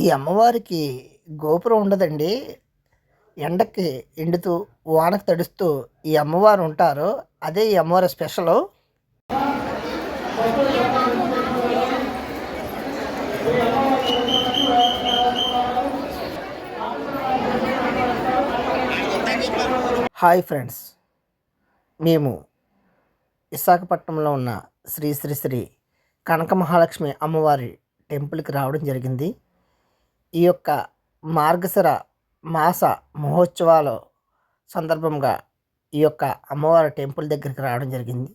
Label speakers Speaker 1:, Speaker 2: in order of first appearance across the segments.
Speaker 1: ఈ అమ్మవారికి గోపురం ఉండదండి. ఎండకి ఎండుతూ వానకు తడుస్తూ ఈ అమ్మవారు ఉంటారు. అదే ఈ అమ్మవారి స్పెషల్. Hi friends. మేము విశాఖపట్నంలో ఉన్న శ్రీ శ్రీ శ్రీ కనక మహాలక్ష్మి అమ్మవారి టెంపుల్కి రావడం జరిగింది. ఈ యొక్క మార్గశిర మాస మహోత్సవాల సందర్భంగా ఈ యొక్క అమ్మవారి టెంపుల్ దగ్గరికి రావడం జరిగింది.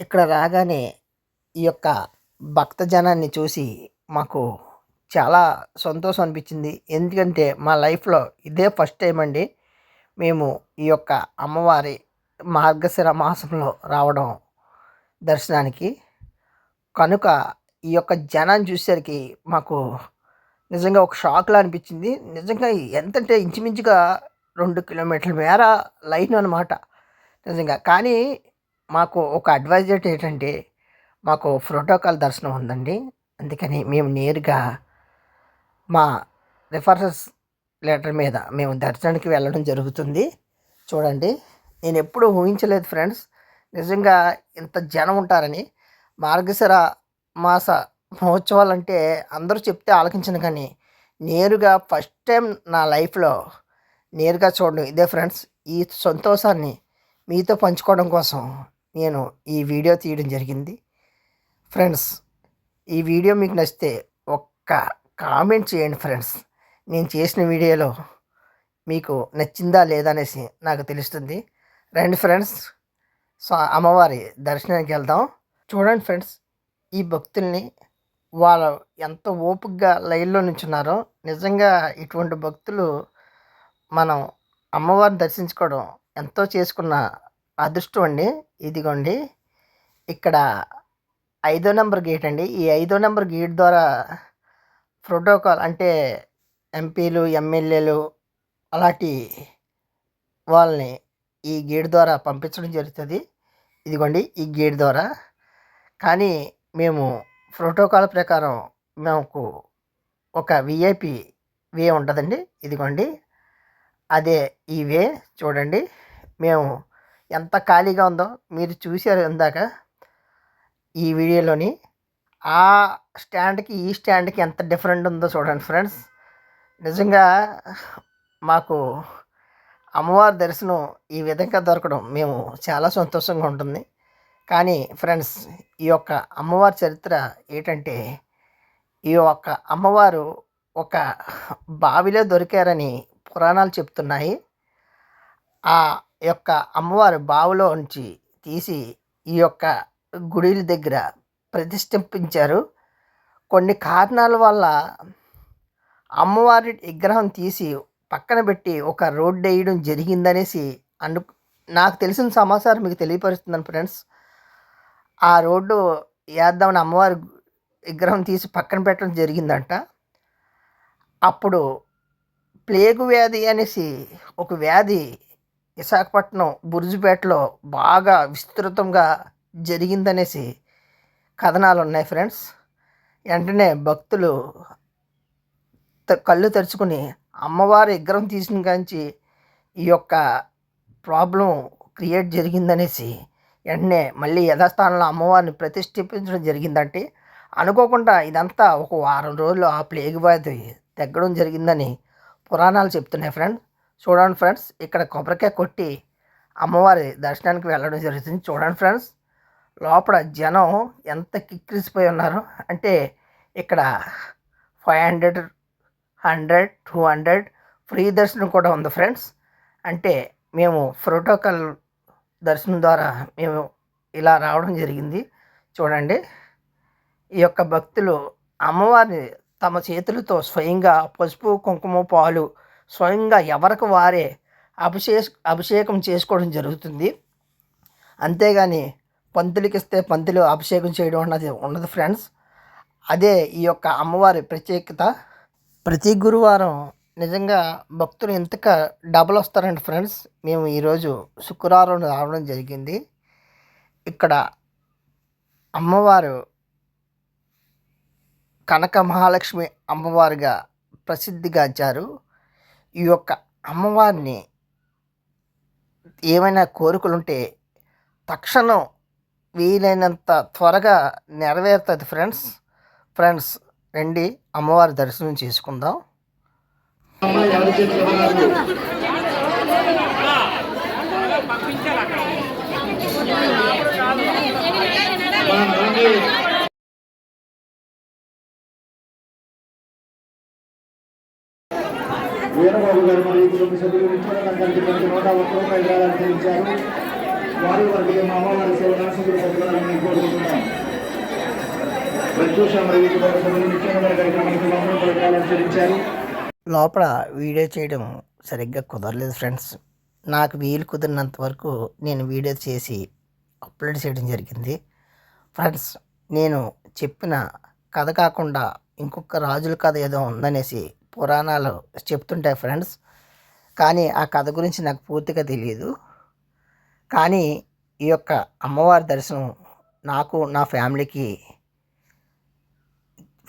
Speaker 1: ఇక్కడ రాగానే ఈ యొక్క భక్త జనాన్ని చూసి మాకు చాలా సంతోషం అనిపించింది. ఎందుకంటే మా లైఫ్లో ఇదే ఫస్ట్ టైం అండి మేము ఈ యొక్క అమ్మవారి మార్గశిర మాసంలో రావడం దర్శనానికి. కనుక ఈ యొక్క జనాన్ని చూసేసరికి మాకు నిజంగా ఒక షాక్లా అనిపించింది. నిజంగా ఎంతంటే ఇంచుమించుగా రెండు కిలోమీటర్ల మేర లైన్ అనమాట నిజంగా. కానీ మాకు ఒక అడ్వైజర్ ఏంటంటే మాకు ప్రోటోకాల్ దర్శనం ఉందండి. అందుకని మేము నేరుగా మా రిఫరెన్స్ లెటర్ మీద మేము దర్శనానికి వెళ్ళడం జరుగుతుంది. చూడండి. నేను ఎప్పుడూ ఊహించలేదు ఫ్రెండ్స్ నిజంగా ఇంత జనం ఉంటారని. మార్గశిర మాస మహోత్సవాలు అంటే అందరూ చెప్తే ఆలకించను కానీ నేరుగా ఫస్ట్ టైం నా లైఫ్లో నేరుగా చూడడం. ఇదే ఫ్రెండ్స్ ఈ సంతోషాన్ని మీతో పంచుకోవడం కోసం నేను ఈ వీడియో తీయడం జరిగింది. ఫ్రెండ్స్ ఈ వీడియో మీకు నచ్చితే ఒక్క కామెంట్ చేయండి ఫ్రెండ్స్. నేను చేసిన వీడియోలో మీకు నచ్చిందా లేదా అనేసి నాకు తెలుస్తుంది. రండి ఫ్రెండ్స్ సో అమ్మవారి దర్శనానికి వెళ్దాం. చూడండి ఫ్రెండ్స్ ఈ భక్తుల్ని వాళ్ళు ఎంత ఓపికగా లైన్లో నుంచున్నారో నిజంగా ఇటువంటి భక్తులు మనం అమ్మవారిని దర్శించుకోవడం ఎంతో చేసుకున్న అదృష్టం అండి. ఇదిగోండి. ఇక్కడ ఐదో నెంబర్ గేట్ అండి. ఈ ఐదో నెంబర్ గేట్ ద్వారా ప్రోటోకాల్ అంటే ఎంపీలు ఎమ్మెల్యేలు అలాంటి వాళ్ళని ఈ గేట్ ద్వారా పంపించడం జరుగుతుంది. ఇదిగోండి ఈ గేట్ ద్వారా. కానీ మేము ప్రోటోకాల్ ప్రకారం మాకు ఒక విఐపి వే ఉంటుందండి. ఇదిగోండి. అదే ఈ వే చూడండి. మేము ఎంత ఖాళీగా ఉందో మీరు చూసారు ఇందాక ఈ వీడియోలోని. ఆ స్టాండ్కి ఈ స్టాండ్కి ఎంత డిఫరెంట్ ఉందో చూడండి ఫ్రెండ్స్. నిజంగా మాకు అమ్మవారి దర్శనం ఈ విధంగా దొరకడం మేము చాలా సంతోషంగా ఉంటుంది. కానీ ఫ్రెండ్స్ ఈ యొక్క అమ్మవారి చరిత్ర ఏంటంటే ఈ యొక్క అమ్మవారు ఒక బావిలో దొరికారని పురాణాలు చెప్తున్నాయి. ఆ యొక్క అమ్మవారు బావిలో ఉంచి తీసి ఈ యొక్క గుడిల దగ్గర ప్రతిష్ఠింపించారు. కొన్ని కారణాల వల్ల అమ్మవారి విగ్రహం తీసి పక్కన పెట్టి ఒక రోడ్డు వేయడం జరిగిందనేసి అను నాకు తెలిసిన సమాచారం మీకు తెలియపరుస్తున్నాను ఫ్రెండ్స్. ఆ రోడ్డు వేద్దామని అమ్మవారి విగ్రహం తీసి పక్కన పెట్టడం జరిగిందంట. అప్పుడు ప్లేగు వ్యాధి అనేసి ఒక వ్యాధి విశాఖపట్నం బురుజుపేటలో బాగా విస్తృతంగా జరిగిందనేసి కథనాలు ఉన్నాయి ఫ్రెండ్స్. వెంటనే భక్తులు కళ్ళు తెరుచుకుని అమ్మవారి విగ్రహం తీసిన కాంచి ఈ యొక్క ప్రాబ్లం క్రియేట్ జరిగిందనేసి వెంటనే మళ్ళీ యథాస్థానంలో అమ్మవారిని ప్రతిష్ఠించడం జరిగిందంటే అనుకోకుండా ఇదంతా ఒక వారం రోజులు ఆ ప్లేగ్ వ్యాధి తగ్గడం జరిగిందని పురాణాలు చెప్తున్నాయి ఫ్రెండ్స్. చూడండి ఫ్రెండ్స్ ఇక్కడ కొబ్బరికాయ కొట్టి అమ్మవారి దర్శనానికి వెళ్ళడం జరుగుతుంది. చూడండి ఫ్రెండ్స్ లోపల జనం ఎంత కిక్కిరిసిపోయి ఉన్నారు. అంటే ఇక్కడ five hundred hundred two hundred free దర్శనం కూడా ఉంది ఫ్రెండ్స్. అంటే మేము ప్రోటోకాల్ దర్శనం ద్వారా మేము ఇలా రావడం జరిగింది. చూడండి. ఈ యొక్క భక్తులు అమ్మవారిని తమ చేతులతో స్వయంగా పసుపు కుంకుమ పాలు స్వయంగా ఎవరికి వారే అభిషేక అభిషేకం చేసుకోవడం జరుగుతుంది. అంతేగాని పంతులకి ఇస్తే పంతులు అభిషేకం చేయడం అన్నది ఉండదు ఫ్రెండ్స్. అదే ఈ యొక్క అమ్మవారి ప్రత్యేకత. ప్రతి గురువారం నిజంగా భక్తులు ఎంతగా డబల్ వస్తారండి ఫ్రెండ్స్ మేము ఈరోజు శుక్రవారం రావడం జరిగింది. ఇక్కడ అమ్మవారు కనక మహాలక్ష్మి అమ్మవారిగా ప్రసిద్ధిగాంచారు ఈ యొక్క అమ్మవారిని ఏమైనా కోరికలుంటే తక్షణం వీలైనంత త్వరగా నెరవేరుతుంది ఫ్రెండ్స్ ఫ్రెండ్స్ రండి అమ్మవారి దర్శనం చేసుకుందాం.
Speaker 2: వీరబాబు గారు మరియు కుటుంబ సభ్యులు నిత్యానంద నూట ఒక్క రూపాయలు అందించారు వారి వారికి మా అమ్మవారి సేవ నరసింహుడు సభ్యులను కోరుకుంటున్నాం. ప్రత్యూష మరియు కుటుంబ సభ్యులు నిత్యానంద కార్యక్రమానికి మనకి వంద రూపాయలు అందించారు
Speaker 1: లోపల వీడియో చేయడం సరిగ్గా కుదరలేదు ఫ్రెండ్స్. నాకు వీలు కుదిరినంత వరకు నేను వీడియో చేసి అప్లోడ్ చేయడం జరిగింది. ఫ్రెండ్స్ నేను చెప్పిన కథ కాకుండా ఇంకొక రాజుల కథ ఏదో ఉందనేసి పురాణాలు చెప్తుంటాయి ఫ్రెండ్స్. కానీ ఆ కథ గురించి నాకు పూర్తిగా తెలియదు. కానీ ఈ యొక్క అమ్మవారి దర్శనం నాకు నా ఫ్యామిలీకి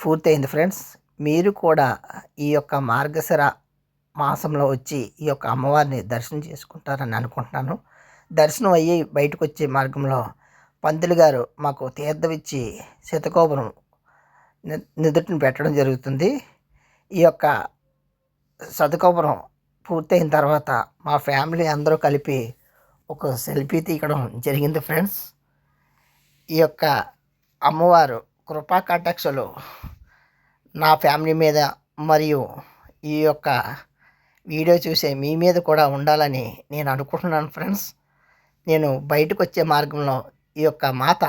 Speaker 1: పూర్తయింది ఫ్రెండ్స్. మీరు కూడా ఈ యొక్క మార్గశిర మాసంలో వచ్చి ఈ యొక్క అమ్మవారిని దర్శనం చేసుకుంటారని అనుకుంటున్నాను. దర్శనం అయ్యి బయటకు వచ్చే మార్గంలో పంతులు గారు మాకు తీర్థం ఇచ్చి శతకోపురం నిదుటిని పెట్టడం జరుగుతుంది. ఈ యొక్క శతకోపురం పూర్తయిన తర్వాత మా ఫ్యామిలీ అందరూ కలిపి ఒక సెల్ఫీ తీయడం జరిగింది ఫ్రెండ్స్. ఈ యొక్క అమ్మవారు కృపా కటాక్షలు నా ఫ్యామిలీ మీద మరియు ఈ యొక్క వీడియో చూసే మీ మీద కూడా ఉండాలని నేను అనుకుంటున్నాను ఫ్రెండ్స్. నేను బయటకు వచ్చే మార్గంలో ఈ యొక్క మాత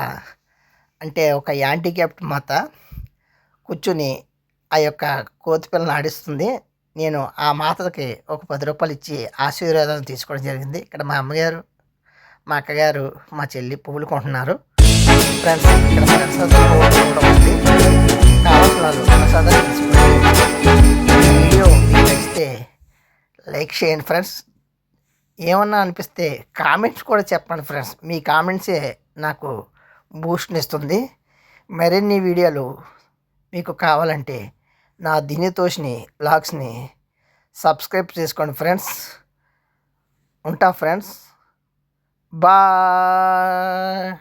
Speaker 1: అంటే ఒక యాంటీక్యాప్ట్ మాత కూర్చుని ఆ యొక్క కోతి పిల్లని ఆడిస్తుంది. నేను ఆ మాతకి ఒక పది రూపాయలు ఇచ్చి ఆశీర్వాదం తీసుకోవడం జరిగింది. ఇక్కడ మా అమ్మగారు మా అక్కగారు మా చెల్లి పువ్వులు కొంటున్నారు. ఫ్రెండ్స్ ఇక్కడ ఫ్రెండ్స్ కూడా ఉంది కావాల్సిన వాళ్ళు ప్రసాదాలు వీడియో మీకు నచ్చితే లైక్ చేయండి ఫ్రెండ్స్. ఏమన్నా అనిపిస్తే కామెంట్స్ కూడా చెప్పండి ఫ్రెండ్స్. మీ కామెంట్సే నాకు బూస్ట్ని ఇస్తుంది. మరిన్ని వీడియోలు మీకు కావాలంటే నా దినితోష్ని లాగ్స్ని సబ్స్క్రైబ్ చేసుకోండి ఫ్రెండ్స్. ఉంటా ఫ్రెండ్స్. బాయ్.